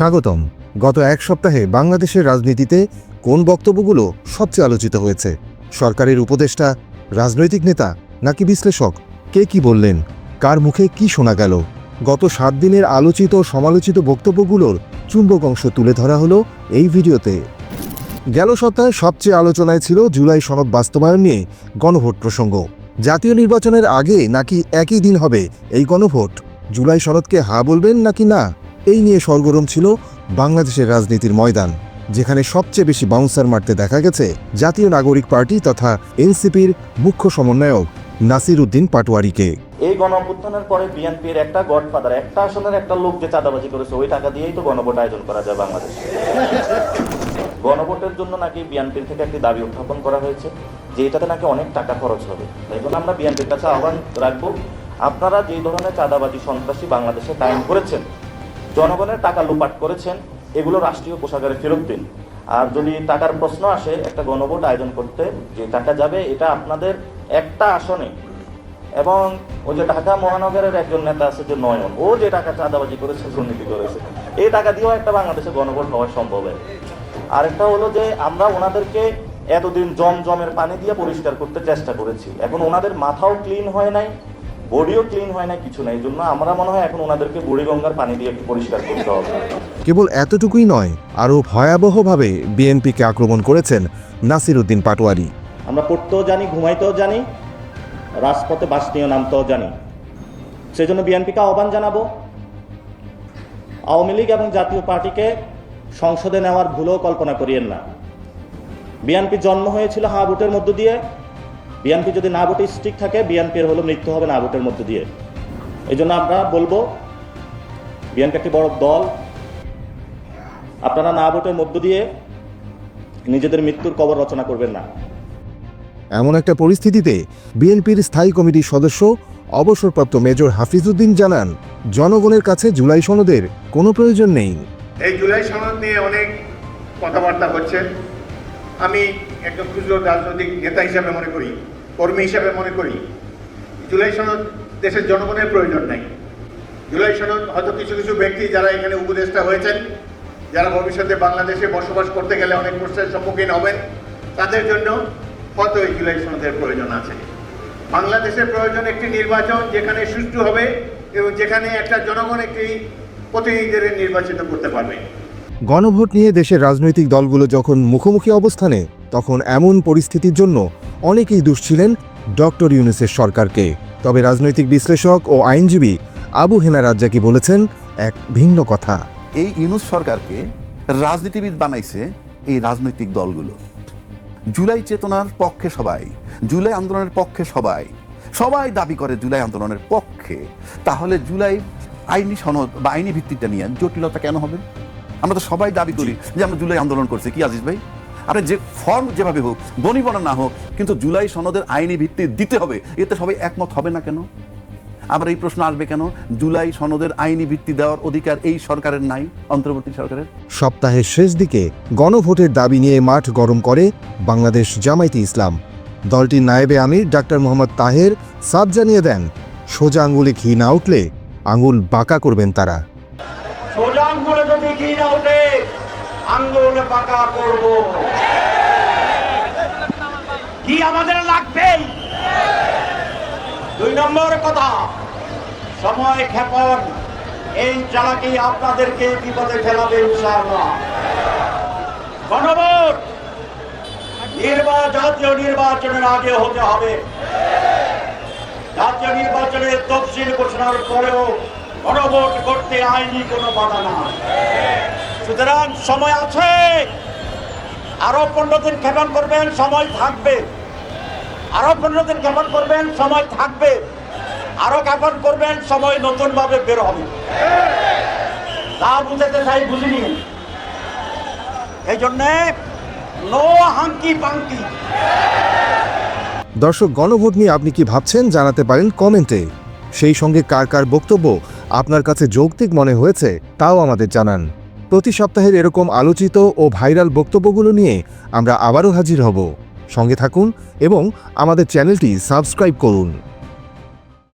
স্বাগতম। গত এক সপ্তাহে বাংলাদেশের রাজনীতিতে কোন বক্তব্যগুলো সবচেয়ে আলোচিত হয়েছে? সরকারের উপদেষ্টা, রাজনৈতিক নেতা নাকি বিশ্লেষক? কে কি বললেন? কার মুখে কি শোনা গেল? গত সাত দিনের আলোচিত ও সমালোচিত বক্তব্যগুলোর চুম্বক অংশ তুলে ধরা হলো এই ভিডিওতে। গেল সপ্তাহে সবচেয়ে আলোচনায় ছিল জুলাই সনদ বাস্তবায়ন নিয়ে গণভোট প্রসঙ্গ। জাতীয় নির্বাচনের আগে নাকি একই দিন হবে এই গণভোট? জুলাই সনদকে হা বলবেন নাকি না? এই নিয়ে সরগরম ছিল বাংলাদেশের রাজনীতির ময়দান, যেখানে সবচেয়ে বেশি বাউন্সার মারতে দেখা গেছে জাতীয় নাগরিক পার্টি তথা এনসিপির মুখ্য সমন্বয়ক নাসির উদ্দিন পাটোয়ারিকে। এই গণ পরে বিএনপির একটা গডফাদার, একটা আসনের একটা লোক যে চাঁদাবাজি করেছে, ওই টাকা দিয়েই তো গণভোট আয়োজন করা যায় বাংলাদেশে। গণভোটের জন্য নাকি বিএনপির থেকে একটি দাবি উত্থাপন করা হয়েছে, যে এটাতে নাকি অনেক টাকা খরচ হবে। এই জন্য আমরা বিএনপির কাছে আহ্বান রাখব, আপনারা যে ধরনের চাঁদাবাজি সন্ত্রাসী বাংলাদেশে কায়েম করেছেন জনগণের টাকা লুপাট করেছেন, এগুলো রাষ্ট্রীয় কোষাগারে ফেরত দিন। আর যদি টাকার প্রশ্ন আসে, একটা গণভোট আয়োজন করতে যে টাকা যাবে, এটা আপনাদের একটা আসনে। এবং ওই যে ঢাকা মহানগরের একজন নেতা আছে যে নয়ন, ও যে টাকা চাঁদাবাজি করেছে, দুর্নীতি করেছে, এই টাকা দিয়েও একটা বাংলাদেশে গণভোট হওয়া সম্ভব হয় আরেকটা হলো যে আমরা ওনাদেরকে এতদিন জম জমের পানি দিয়ে পরিষ্কার করতে চেষ্টা করেছি। এখন ওনাদের মাথাও ক্লিন হয় নাই বডিও ক্লিন হয় না কিছু নাই এই জন্য আমরা মনে হয় এখন ওনাদেরকে বুড়িগঙ্গার পানি দিয়ে পরিষ্কার করতে হবে। কেবল এতটুকুই নয় আরও ভয়াবহভাবে বিএনপিকে আক্রমণ করেছেন নাসির উদ্দিন পাটোয়ারি। আমরা পড়তেও জানি ঘুমাইতেও জানি রাজপথে বাস নিয়ে নামতেও জানি। সেই জন্য বিএনপিকে আহ্বান জানাব আওয়ামী লীগ এবং জাতীয় পার্টিকে সংসদে নেওয়ার ভুলও কল্পনা করিয়েন না। বিএনপি জন্ম হয়েছিল হা ভোটের মধ্য দিয়ে বিএনপি যদি না ভোটে স্টিক থাকে বিএনপির হলো মৃত্যু হবে না ভোটের মধ্য দিয়ে। এই জন্য আমরা বলব বিএনপি একটি বড় দল। আপনারা না ভোটের মধ্য দিয়ে নিজেদের মৃত্যুর কবর রচনা করবেন না। এমন একটা পরিস্থিতিতে বিএনপির স্থায়ী কমিটির সদস্য অবসরপ্রাপ্ত মেজর হাফিজউদ্দিন জানান জনগণের কাছে জুলাই সনদের কোনো প্রয়োজন নেই। এই জুলাই সনদ নিয়ে অনেক কথাবার্তা হচ্ছে। আমি একজন খুচরো রাজনৈতিক নেতা হিসাবে মনে করি, কর্মী হিসাবে মনে করি। জুলাই সনদ দেশের জনগণের প্রয়োজন নাই। জুলাই সনদ হয়তো কিছু কিছু ব্যক্তি যারা এখানে উপদেষ্টা হয়েছেন, যারা ভবিষ্যতে বাংলাদেশে বসবাস করতে গেলে অনেক প্রশ্নের সম্মুখীন হবেন, তাদের জন্য হয়তো এই জুলাই সনদের প্রয়োজন আছে। বাংলাদেশের প্রয়োজন একটি নির্বাচন যেখানে সুষ্ঠু হবে এবং যেখানে একটা জনগণ একটি প্রতিনিধিদের নির্বাচিত করতে পারবে। গণভোট নিয়ে দেশের রাজনৈতিক দলগুলো যখন মুখোমুখি অবস্থানে, তখন এমন পরিস্থিতির জন্য অনেকেই দোষ ছিলেন ডক্টর ইউনুসের সরকারকে। তবে রাজনৈতিক বিশ্লেষক ও আইনজীবী আবু হেনা রাজ্জাকি বলেছেন, এক ভিন্ন কথা। এই ইউনুস সরকারকে রাজনীতিবিদ বানাইছে এই রাজনৈতিক দলগুলো। জুলাই চেতনার পক্ষে সবাই, জুলাই আন্দোলনের পক্ষে সবাই সবাই দাবি করে জুলাই আন্দোলনের পক্ষে। তাহলে জুলাই আইনি সনদ বা আইনি ভিত্তিটা নিয়ে জটিলতা কেন হবে? আমরা তো সবাই দাবি করি যে আমরা জুলাই আন্দোলন করছি। কি আজিজ ভাই? আরে যে ফর্ম যেভাবে হোক বনিবনা না হোক কিন্তু জুলাই সনদের আইনি ভিত্তি দিতে হবে। এতে সবাই একমত হবে না কেন? আবার এই প্রশ্ন আসবে কেন? জুলাই সনদের আইনি ভিত্তি দেওয়ার অধিকার এই সরকারের নাই অন্তর্বর্তী সরকারের? সপ্তাহের শেষ দিকে গণভোটের দাবি নিয়ে মাঠ গরম করে বাংলাদেশ জামায়াতে ইসলাম। দলটির নায়েবে আমির ডাক্তার মোহাম্মদ তাহের সাদ জানিয়ে দেন সোজা আঙ্গুলে ঘি না উঠলে আঙুল বাঁকা করবেন তারা। আঙ্গুলে না ওঠে আঙ্গুল পাকা করব। কি আমাদের লাগবেই দুই নম্বর কথা, সময় ক্ষেপণ। এই চালাকি আপনাদেরকে বিপদে ফেলাবে গণভোট নির্বাচন, জাতীয় নির্বাচনের আগে হতে হবে। জাতীয় নির্বাচনের তফসিল ঘোষণার পরেও গণভোট করতে আইনি কোনো বাধা না সুতরাং সময় আছে। আরও পনেরো দিন ক্ষেপণ করবেন, সময় থাকবে। আরও পনেরো দিন ক্ষেপণ করবেন, সময় থাকবে। আরও ক্ষেপণ করবেন, সময় নতুন ভাবে বের হবে। তা বুঝাতে চাই, বুঝিনি? এই জন্যে নো হাঙ্কি পাঙ্কি। দর্শক, গণভোট নিয়ে আপনি কি ভাবছেন? জানাতে পারেন কমেন্টে। সেই সঙ্গে কার কার বক্তব্য আপনার কাছে যৌক্তিক মনে হয়েছে, তাও আমাদের জানান। প্রতি সপ্তাহের এরকম আলোচিত ও ভাইরাল বক্তব্যগুলো নিয়ে আমরা আবারও হাজির হব। সঙ্গে থাকুন এবং আমাদের চ্যানেলটি সাবস্ক্রাইব করুন।